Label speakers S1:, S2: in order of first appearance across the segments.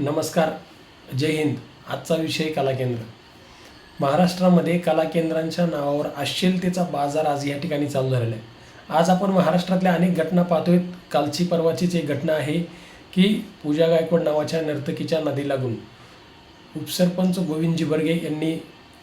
S1: नमस्कार जय हिंद. आजचा विषय कला केंद्र. महाराष्ट्रामध्ये कला केंद्रांच्या नावावर अश्लीलतेचा बाजार आज या ठिकाणी चालू झालेला आहे. आज आपण महाराष्ट्रातल्या अनेक घटना पाहतोय कालची परवाचीच एक घटना आहे की पूजा गायकवाड नावाच्या नर्तकीच्या नदी लागून उपसरपंच गोविंदजी बर्गे यांनी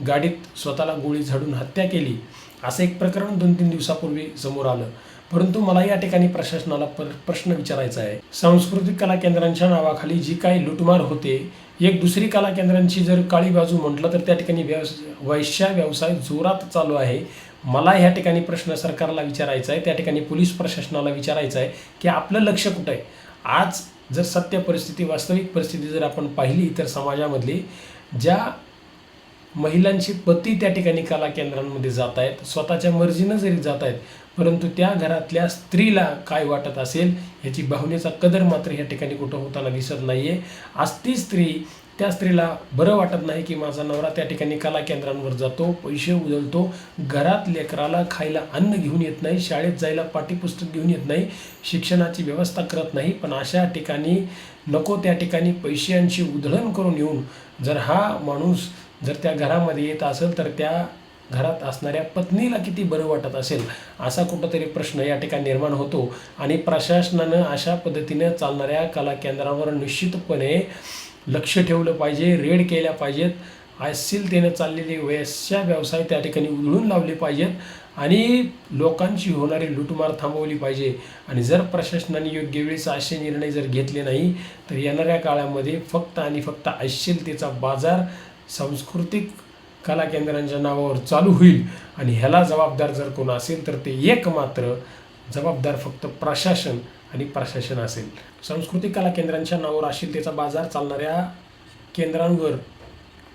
S1: गाडीत स्वतःला गोळी झाडून हत्या केली. असं एक प्रकरण दोन तीन दिवसापूर्वी समोर आलं. परंतु मला या ठिकाणी प्रशासनाला पर प्रश्न विचारायचा आहे. सांस्कृतिक कला केंद्रांच्या नावाखाली जी काही लुटमार होते एक दुसरी कला केंद्रांची जर काळी बाजू म्हटलं तर त्या ठिकाणी व्यवस वैश्या व्यवसाय जोरात चालू आहे. मला ह्या ठिकाणी प्रश्न सरकारला विचारायचा आहे त्या ठिकाणी पोलीस प्रशासनाला विचारायचं आहे की आपलं लक्ष कुठं आहे? आज जर सत्य परिस्थिती वास्तविक परिस्थिती जर आपण पाहिली तर समाजामधली ज्या महिलांची पती त्या ठिकाणी कला केंद्रांमध्ये जात आहेत स्वतःच्या मर्जीनं जरी जात आहेत परंतु त्या घरातल्या स्त्रीला काय वाटत असेल याची भावनेचा कदर मात्र या ठिकाणी कुठं होताना दिसत नाही आहे आज ती स्त्री त्या स्त्रीला बरं वाटत नाही की माझा नवरा त्या ठिकाणी कला केंद्रांवर जातो पैसे उधळतो घरात लेकराला खायला अन्न घेऊन येत नाही शाळेत जायला पाठ्यपुस्तक घेऊन येत नाही शिक्षणाची व्यवस्था करत नाही पण अशा ठिकाणी नको त्या ठिकाणी पैशांची उधळण करून येऊन जर हा माणूस जर त्या घरामध्ये येत असेल तर त्या घरात असणाऱ्या पत्नीला किती बरं वाटत असेल असा कुठंतरी प्रश्न या ठिकाणी निर्माण होतो. आणि प्रशासनानं अशा पद्धतीनं चालणाऱ्या कला केंद्रावर निश्चितपणे लक्ष ठेवलं पाहिजे रेड केल्या पाहिजेत. अश्लीलतेनं चाललेले वयस्या व्यवसाय त्या ठिकाणी उधळून लावले पाहिजेत आणि लोकांची होणारी लुटमार थांबवली पाहिजे. आणि जर प्रशासनाने योग्य वेळेस असे निर्णय जर घेतले नाही तर येणाऱ्या काळामध्ये फक्त आणि फक्त अश्लीलतेचा बाजार सांस्कृतिक कला केंद्रांच्या नावावर चालू होईल आणि ह्याला जबाबदार जर कोण असेल तर ते एक मात्र जबाबदार फक्त प्रशासन आणि प्रशासन असेल. सांस्कृतिक कला केंद्रांच्या नावावर अश्लीलतेचा बाजार चालणाऱ्या केंद्रांवर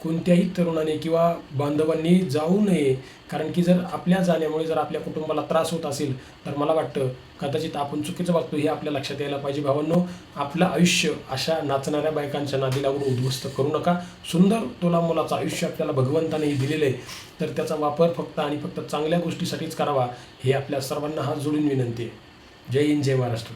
S1: कोणत्याही तरुणाने किंवा बांधवांनी जाऊ नये. कारण की जर आपल्या जाण्यामुळे जर आपल्या कुटुंबाला त्रास होत असेल तर मला वाटतं कदाचित आपण चुकीचं वागतो हे आपल्या लक्षात यायला पाहिजे. भावांनो आपलं आयुष्य अशा नाचणाऱ्या बायकांच्या नादी लागून उद्ध्वस्त करू नका. सुंदर तोला मुलाचं आयुष्य आपल्याला भगवंतानेही दिलेलं आहे तर त्याचा वापर फक्त आणि फक्त चांगल्या गोष्टीसाठीच करावा हे आपल्या सर्वांना हात जोडून विनंती आहे. जय हिंद जय महाराष्ट्र.